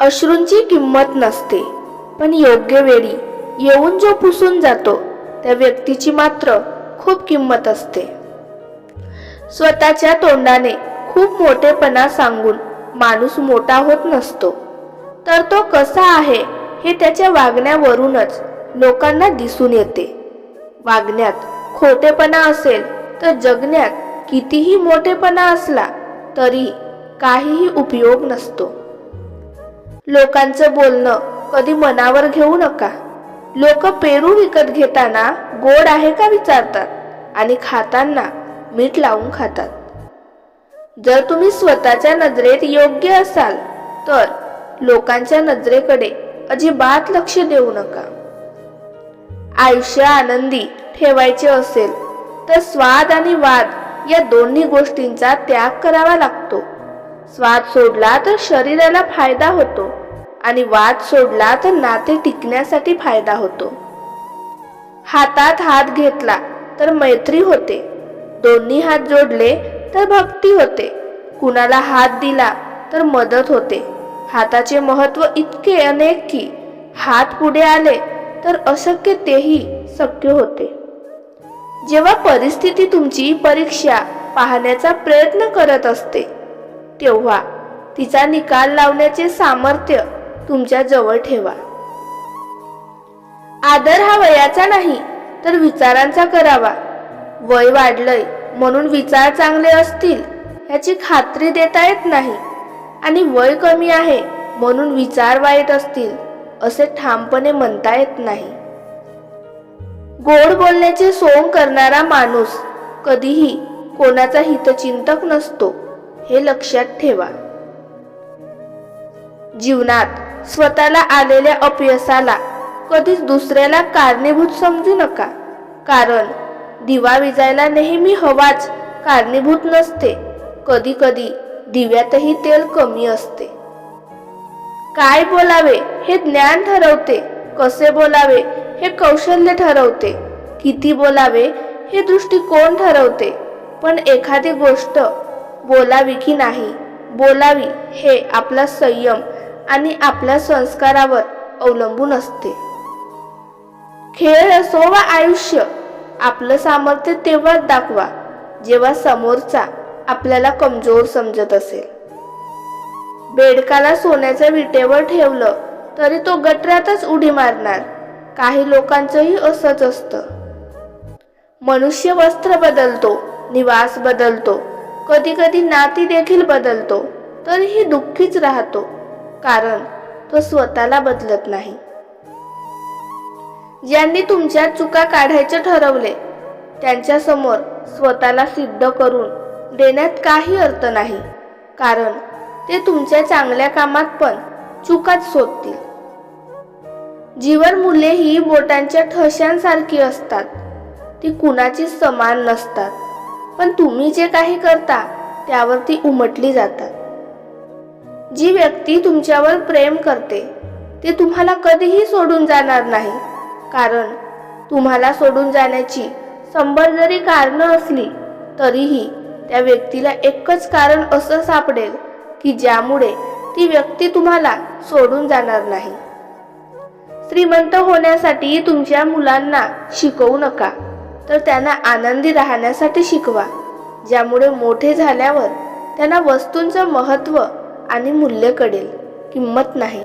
अश्रूंची किंमत नसते. पण योग्य वेळी येऊन जो पुसून जातो त्या व्यक्तीची मात्र खूप किंमत असते. स्वतःच्या तोंडाने खूप मोठेपणा सांगून माणूस मोठा होत नसतो. तर तो कसा आहे हे त्याच्या वागण्यावरूनच लोकांना दिसून येते. वागण्यात खोटेपणा असेल तर जगण्यात कितीही मोठेपणा असला तरी काहीही उपयोग नसतो. लोकांचं बोलणं कधी मनावर घेऊ नका. लोक पेरू विकत घेताना गोड आहे का विचारतात आणि खाताना मीठ लावून खातात. जर तुम्ही स्वतःच्या नजरेत योग्य असाल तर लोकांच्या नजरेकडे अजिबात लक्ष देऊ नका. आयुष्य आनंदी ठेवायचे असेल तर स्वाद आणि वाद या दोन्ही गोष्टींचा त्याग करावा लागतो. स्वाद सोडला तर शरीराला फायदा होतो. आणि वाद सोडला तर नाते टिकण्यासाठी फायदा होतो. हातात हात घेतला तर मैत्री होते. दोन्ही हात जोडले तर भक्ती होते. कुणाला हात दिला तर मदत होते. हाताचे महत्त्व इतके अनेक की हात पुढे आले तर अशक्य तेही शक्य होते. जेव्हा परिस्थिती तुमची परीक्षा पाहण्याचा प्रयत्न करत असते तेव्हा तिचा निकाल लावण्याचे सामर्थ्य तुमच्या जवळ ठेवा. आदर हा वयाचा नाही तर विचारांचा करावा. वय वाढलंय म्हणून विचार चांगले असतील याची खात्री देता येत नाही. आणि वय कमी आहे म्हणून विचार वाईट असतील असे ठामपणे म्हणता येत नाही. गोड बोलण्याचे सोंग करणारा माणूस कधीही कोणाचा हितचिंतक नसतो हे लक्षात ठेवा. जीवनात स्वतःला आलेल्या अपयशाला कधीच दुसऱ्याला कारणीभूत समजू नका. कारण दिवा विजायला नेहमी हवाच कारणीभूत नसते. कधी कधी दिव्यातही तेल कमी असते. काय बोलावे हे ज्ञान ठरवते. कसे बोलावे हे कौशल्य ठरवते. किती बोलावे हे दृष्टिकोन ठरवते. पण एखादी गोष्ट बोलावी की नाही? बोलावी हे आपला संयम आणि आपल्या संस्कारावर अवलंबून असते. खेळ असो वा आयुष्य. आपलं सामर्थ्य तेव्हाच दाखवा जेव्हा समोरचा आपल्याला कमजोर समजत असेल. बेडकाला सोन्याच्या विटेवर ठेवलं तरी तो गटरातच उडी मारणार. काही लोकांचंही असंच असतं. मनुष्य वस्त्र बदलतो निवास बदलतो. कधी कधी नाती देखील बदलतो तरीही दुःखीच राहतो. कारण तो स्वतःला बदलत नाही. ज्यांनी तुमच्या चुका काढायचे ठरवले त्यांच्यासमोर स्वतःला सिद्ध करून देण्यात काही अर्थ नाही कारण ते तुमच्या चांगल्या कामात पण चुकाच शोधतील जीवन मुले ही बोटांच्या ठशांसारखी असतात. ती कुणाची समान नसतात पण तुम्ही जे काही करता त्यावर ती उमटली जातात. जी व्यक्ती तुमच्यावर प्रेम करते ती तुम्हाला कधीही सोडून जाणार नाही. कारण तुम्हाला सोडून जाण्याची शंभर जरी कारणं असली तरीही त्या व्यक्तीला एकच कारण असं सापडेल की ज्यामुळे ती व्यक्ती तुम्हाला सोडून जाणार नाही. श्रीमंत होण्यासाठी तुमच्या मुलांना शिकवू नका तर त्यांना आनंदी राहण्यासाठी शिकवा ज्यामुळे मोठे झाल्यावर त्यांना वस्तूंचं महत्त्व आणि मूल्य कळेल. किंमत नाही.